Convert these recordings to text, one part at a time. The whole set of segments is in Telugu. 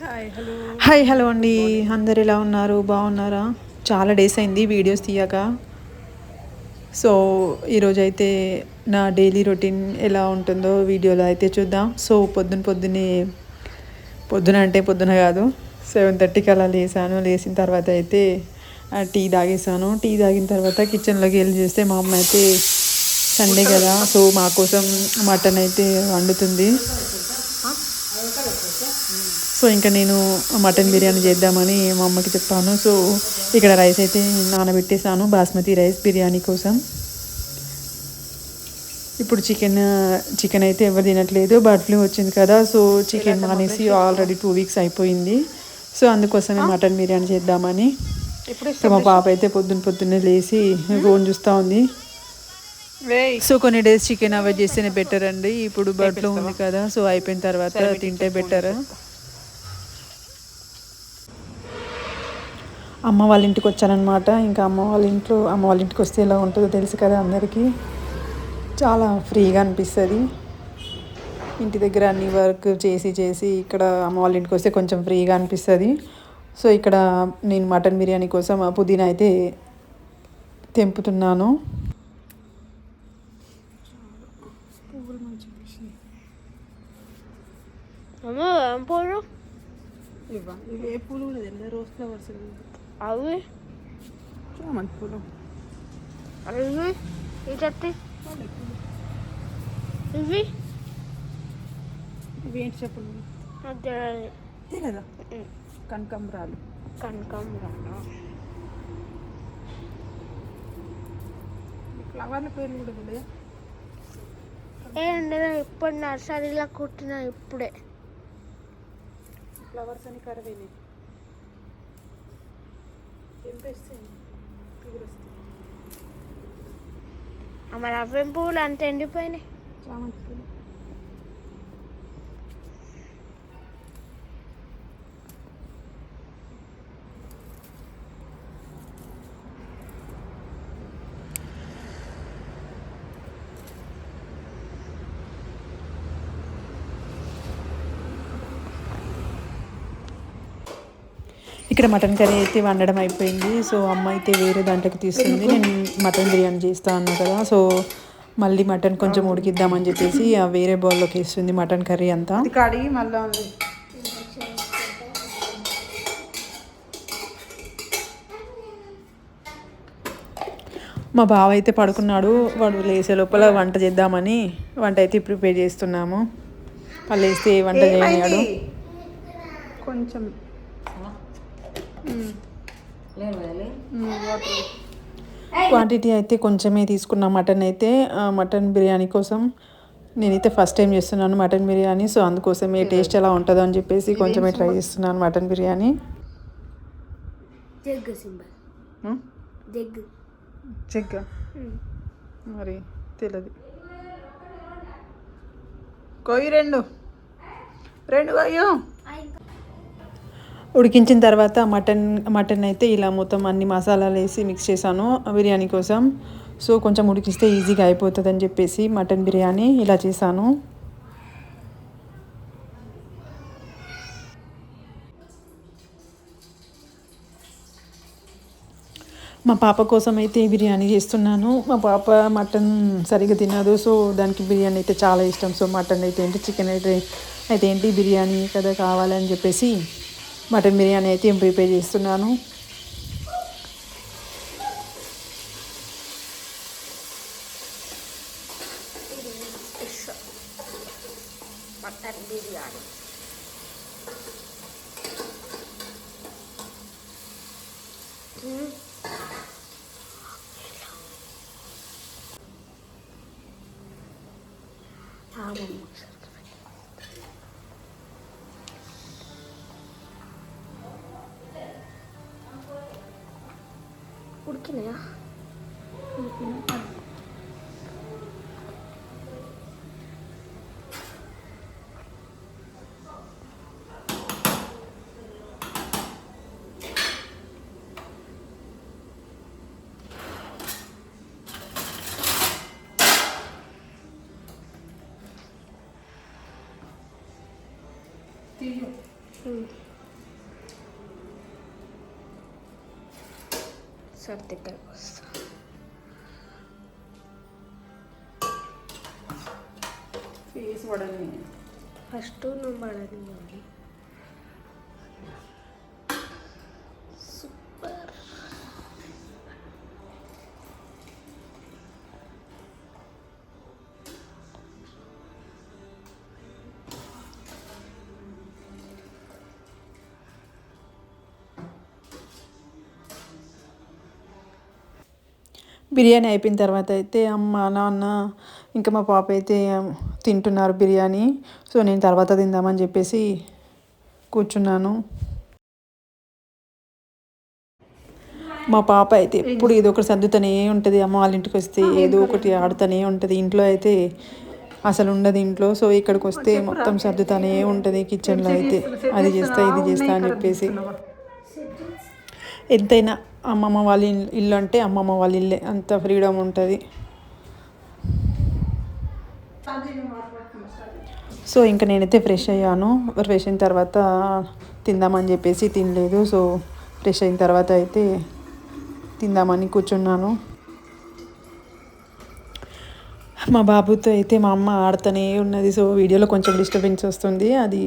హాయ్ హలో అండి. అందరు ఎలా ఉన్నారు? బాగున్నారా? చాలా డేస్ అయింది వీడియోస్ తీయక. సో ఈరోజు అయితే నా డైలీ రొటీన్ ఎలా ఉంటుందో వీడియోలో అయితే చూద్దాం. సో పొద్దున పొద్దున్నే పొద్దున అంటే పొద్దున కాదు సెవెన్ థర్టీకి అలా లేసాను. లేచిన తర్వాత అయితే టీ తాగేసాను. టీ తాగిన తర్వాత కిచెన్లోకి వెళ్ళి చూస్తే మా అమ్మ అయితే సండే కదా. సో మా కోసం మటన్ అయితే వండుతుంది. సో ఇంకా నేను మటన్ బిర్యానీ చేద్దామని మా అమ్మకి చెప్పాను. సో ఇక్కడ రైస్ అయితే నానబెట్టేసాను బాస్మతి రైస్ బిర్యానీ కోసం. ఇప్పుడు చికెన్ చికెన్ అయితే ఎవరు తినట్లేదు బర్డ్ ఫ్లూ వచ్చింది కదా సో చికెన్ మానేసి ఆల్రెడీ టూ వీక్స్ అయిపోయింది. సో అందుకోసమే మటన్ బిర్యానీ చేద్దామని. సో మా పాప అయితే పొద్దున్న పొద్దున్నే లేచి ఫోన్ చూస్తూ ఉంది. సో కొన్ని డేస్ చికెన్ అవాయిడ్ చేస్తేనే బెటర్ అండి. ఇప్పుడు బర్డ్ ఫ్లూ ఉంది కదా సో అయిపోయిన తర్వాత తింటే బెటర్. అమ్మ వాళ్ళ ఇంటికి వచ్చానమాట ఇంకా అమ్మ వాళ్ళ ఇంట్లో అమ్మ వాళ్ళ ఇంటికి వస్తే ఎలా ఉంటుందో తెలుసు కదా అందరికీ. చాలా ఫ్రీగా అనిపిస్తుంది. ఇంటి దగ్గర అన్ని వర్క్ చేసి చేసి ఇక్కడ అమ్మ వాళ్ళ ఇంటికి వస్తే కొంచెం ఫ్రీగా అనిపిస్తుంది. సో ఇక్కడ నేను మటన్ బిర్యానీ కోసం ఆ పుదీనా అయితే తెంపుతున్నాను. పూలు ఇవ్వ. ఇవి ఏ పూలు కూడా రోజ్ ఫ్లవర్స్ పూలు అవి ఈ చెత్త ఇవి ఇవి ఏంటి చెప్పులు తెలియదా కనకంబరాలు కనకాంబరాలు ఫ్లవర్ల పేర్లు కూడా తెలియదు ఏంటి నేను ఇప్పుడు నర్సరీలో కుట్టిన ఇప్పుడే ఫ్లవర్స్ అని వస్తాయి మరి అవేం పువ్వులు అంత ఎండిపోయినాయి. చామంతి పూలు ఇక్కడ మటన్ కర్రీ అయితే వండడం అయిపోయింది. సో అమ్మ అయితే వేరే దాంట్లోకి తీస్తుంది. నేను మటన్ బిర్యానీ చేస్తా అన్నా కదా. సో మళ్ళీ మటన్ కొంచెం ఉడికిద్దామని చెప్పేసి ఆ వేరే బౌల్లోకి వేస్తుంది మటన్ కర్రీ అంతా. కడిగి మళ్ళీ మా బావ అయితే పడుకున్నాడు. వాడు లేసే లోపల వంట చేద్దామని వంట అయితే ప్రిపేర్ చేస్తున్నాము. వాళ్ళు వేస్తే వంట చేయనియాడు కొంచెం క్వాంటిటీ అయితే కొంచెమే తీసుకున్నా మటన్ అయితే మటన్ బిర్యానీ కోసం నేనైతే ఫస్ట్ టైం చేస్తున్నాను మటన్ బిర్యానీ. సో అందుకోసమే టేస్ట్ ఎలా ఉంటుందో అని చెప్పేసి కొంచెమే ట్రై చేస్తున్నాను మటన్ బిర్యానీ. చెక్క మరి తెలియదు కొయ్యి రెండు. రెండు కొయ్యు ఉడికించిన తర్వాత మటన్ మటన్ అయితే ఇలా మొత్తం అన్ని మసాలాలు వేసి మిక్స్ చేశాను బిర్యానీ కోసం. సో కొంచెం ఉడికిస్తే ఈజీగా అయిపోతుంది అని చెప్పేసి మటన్ బిర్యానీ ఇలా చేశాను. మా పాప కోసం అయితే బిర్యానీ చేస్తున్నాను. మా పాప మటన్ సరిగ్గా తినదు. సో దానికి బిర్యానీ అయితే చాలా ఇష్టం. సో మటన్ అయితే ఏంటి చికెన్ అయితే అయితే ఏంటి బిర్యానీ కదా కావాలని చెప్పేసి మటన్ బిర్యానీ అయితే ప్రిపేర్ చేస్తున్నాను. మటన్ బిర్యానీ 이렇게 내야. 응. ಸರ್ತಿದ್ದೆ ಫೀಸ್ ಒಡನೆ ಫಸ್ಟು ನಮ್ಮ ನೋಡಿ బిర్యానీ అయిపోయిన తర్వాత అయితే అమ్మ నాన్న ఇంకా మా పాప అయితే తింటున్నారు బిర్యానీ. సో నేను తర్వాత తిందామని చెప్పేసి కూర్చున్నాను. మా పాప అయితే ఎప్పుడు ఏదో ఒకటి సర్దుతూనే ఉంటుంది. అమ్మ వాళ్ళ ఇంటికి వస్తే ఏదో ఒకటి ఆడుతూనే ఉంటుంది. ఇంట్లో అయితే అసలు ఉండదు ఇంట్లో. సో ఇక్కడికి వస్తే మొత్తం సర్దుతూనే ఉంటుంది. కిచెన్లో అయితే అది చేస్తా ఇది చేస్తా అని చెప్పేసి. ఎంతైనా అమ్మమ్మ వాళ్ళ ఇల్లు అంటే అమ్మమ్మ వాళ్ళ ఇల్లే. అంత ఫ్రీడమ్ ఉంటుంది. సో ఇంకా నేనైతే ఫ్రెష్ అయ్యాను. ఫ్రెష్ అయిన తర్వాత తిందామని చెప్పేసి తినలేదు. సో ఫ్రెష్ అయిన తర్వాత అయితే తిందామని కూర్చున్నాను. మా బాబుతో అయితే మా అమ్మ ఆడుతూనే ఉన్నది. సో వీడియోలో కొంచెం డిస్టర్బెన్స్ వస్తుంది. అది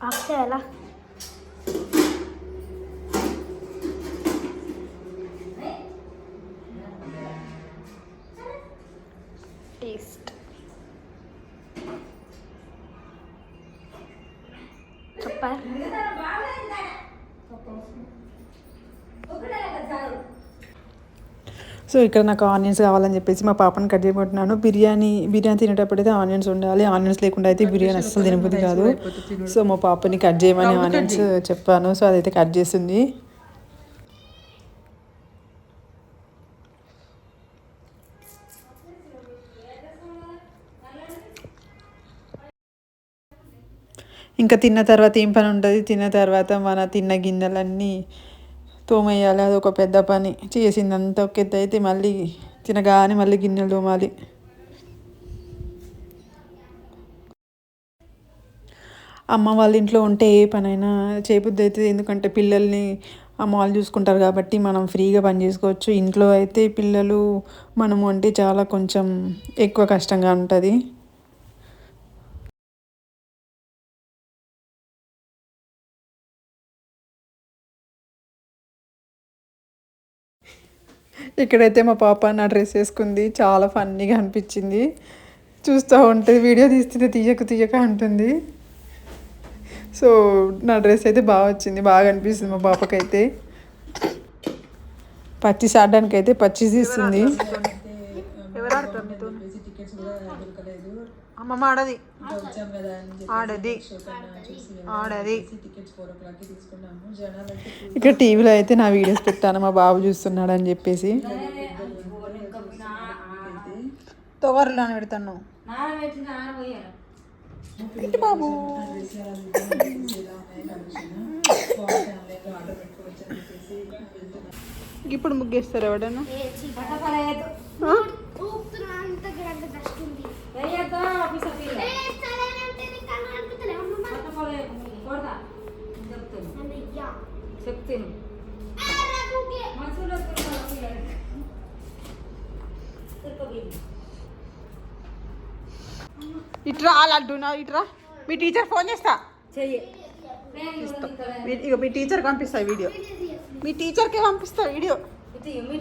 అక్క ఎలా టేస్ట్ చెప్పా సో ఇక్కడ నాకు ఆనియన్స్ కావాలని చెప్పేసి మా పాపని కట్ చేయబోతున్నాను. బిర్యానీ బిర్యానీ తినేటప్పుడు అయితే ఆనియన్స్ ఉండాలి. ఆనియన్స్ లేకుండా అయితే బిర్యానీ అస్సలు తినబుద్ధి కాదు. సో మా పాపని కట్ చేయమని ఆనియన్స్ చెప్పాను. సో అదైతే కట్ చేసింది. ఇంకా తిన్న తర్వాత ఏం పని ఉంటుంది? తిన్న తర్వాత మన తిన్న గిన్నెలన్నీ తోమేయాలి అది ఒక పెద్ద పని. చేసిందంత ఒక ఎత్తు అయితే మళ్ళీ తినగానే మళ్ళీ గిన్నెలు తోమాలి. అమ్మ వాళ్ళ ఇంట్లో ఉంటే ఏ పనైనా చేయబుద్ధి అవుతుంది. ఎందుకంటే పిల్లల్ని అమ్మ వాళ్ళు చూసుకుంటారు కాబట్టి మనం ఫ్రీగా పని చేసుకోవచ్చు. ఇంట్లో అయితే పిల్లలు మనము అంటే చాలా కొంచెం ఎక్కువ కష్టంగా ఉంటుంది. ఇక్కడైతే మా పాప నా డ్రెస్ వేసుకుంది. చాలా ఫన్నీగా అనిపించింది. చూస్తూ ఉంటుంది వీడియో తీస్తుంటే తీయక తీయక అంటుంది. సో నా డ్రెస్ అయితే బాగా వచ్చింది. బాగా అనిపిస్తుంది మా పాపకైతే. పచ్చి సాడడానికి అయితే పచ్చి తీస్తుంది. అమ్మమ్మ ఆడది. ఆడది. ఆడది. ఇక్కడ టీవీలో అయితే నా వీడియోస్ పెట్టాను మా బాబు చూస్తున్నాడు అని చెప్పేసి. తోవర్లో పెడతాను ఏంటి బాబు? ఇప్పుడు ముగ్గేస్తారు ఎవడన్నా? ఆ? చెప్తాను. ఇట్రా లడ్డు నా ఇట్రా మీ టీచర్ ఫోన్ చేస్తా. చెయ్యి. మీ- ఇగో మీ టీచర్కి పంపిస్తా వీడియో మీ టీచర్కే పంపిస్తా వీడియో ఇటు ఇటు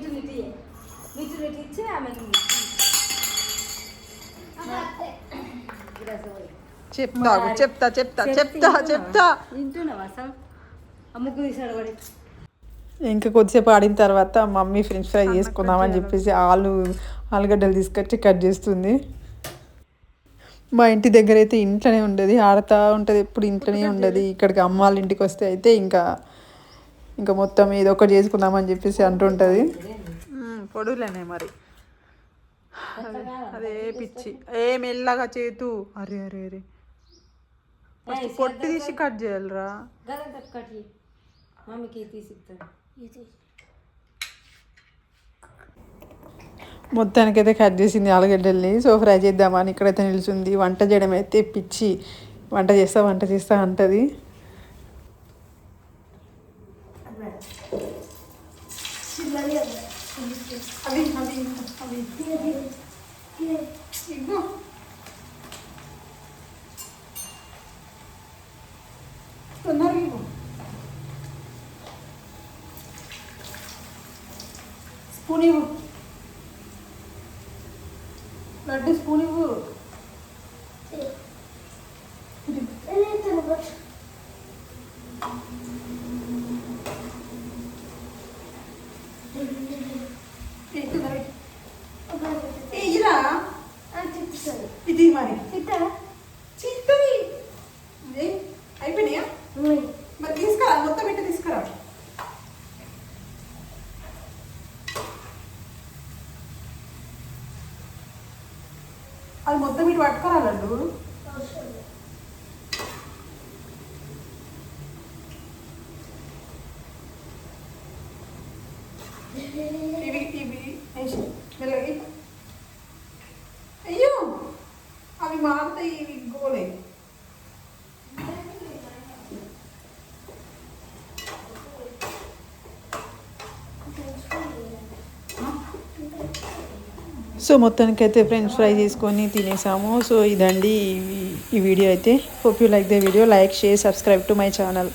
ఇచ్చి చెప్తా చెప్తా చెప్తా చెప్తా చెప్తా ఇంకా కొద్దిసేపు ఆడిన తర్వాత మమ్మీ ఫ్రెంచ్ ఫ్రై చేసుకుందామని చెప్పేసి ఆలు ఆలుగడ్డలు తీసుకొచ్చి కట్ చేస్తుంది. మా ఇంటి దగ్గర అయితే ఇంట్లోనే ఉండదు ఆడుతూ ఉంటుంది ఎప్పుడు ఇంట్లోనే ఉండదు. ఇక్కడికి అమ్మ వాళ్ళ ఇంటికి వస్తే అయితే ఇంకా ఇంకా మొత్తం ఏదో ఒకటి చేసుకుందామని చెప్పేసి అంటుంటుంది. పొడుగులేనే మరి. అదే పిచ్చి. ఏ మెల్లగా చేతు. అరే అరే అరే. ఫస్ట్ పొట్టి తీసి కట్ చేయాలిరా. ఇది మొత్తానికైతే కట్ చేసింది ఆలుగడ్డల్ని. సో ఫ్రై చేద్దామని ఇక్కడైతే నిల్చుంది. వంట చేయడం అయితే పిచ్చి. వంట చేస్తా వంట చేస్తా అంటది. स्पून ही। लड्डू स्पून అది మొత్తం ఇటు పట్టుకోరా లడ్డు ఇవి ఇవి వేసి మెల్లగా ఇవ్వు. అయ్యో అవి మారుతాయి ఇవి గోలే సో మొత్తానికి అయితే ఫ్రెంచ్ ఫ్రై చేసుకొని తినేసాము. సో ఇదండి ఈ- ఈ వీడియో అయితే. Hope you like the video like share subscribe to my channel